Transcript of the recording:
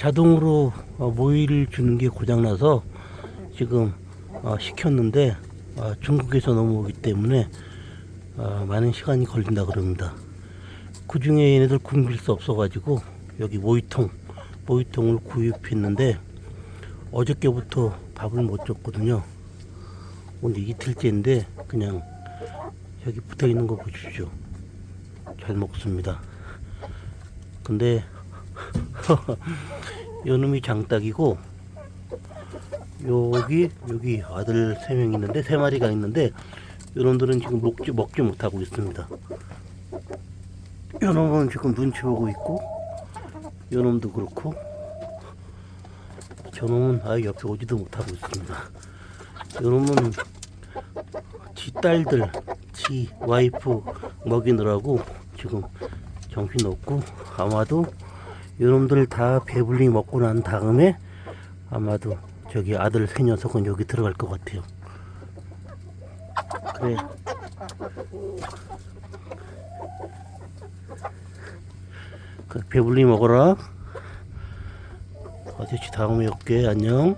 자동으로 어, 모이를 주는 게 고장나서 지금 어, 시켰는데 어, 중국에서 넘어오기 때문에 어, 많은 시간이 걸린다 그럽니다. 그 중에 얘네들 굶길 수 없어가지고 여기 모이통 모이통을 구입했는데 어저께부터 밥을 못 줬거든요. 오늘 이틀째인데 그냥 여기 붙어 있는 거 보십시오. 잘 먹습니다. 근데 요놈이 장딱이고 여기 여기 아들 세 명 있는데 세 마리가 있는데 요놈들은 지금 먹지 먹지 못하고 있습니다. 요놈은 지금 눈치 보고 있고 요놈도 그렇고 저놈은 아예 옆에 오지도 못하고 있습니다. 요놈은 지 딸들, 지 와이프 먹이느라고 지금 정신 없고 아마도 요놈들 다 배불리 먹고 난 다음에 아마도 저기 아들 세 녀석은 여기 들어갈 것 같아요. 그래. 그 배불리 먹어라. 아저씨 다음에 올게. 안녕.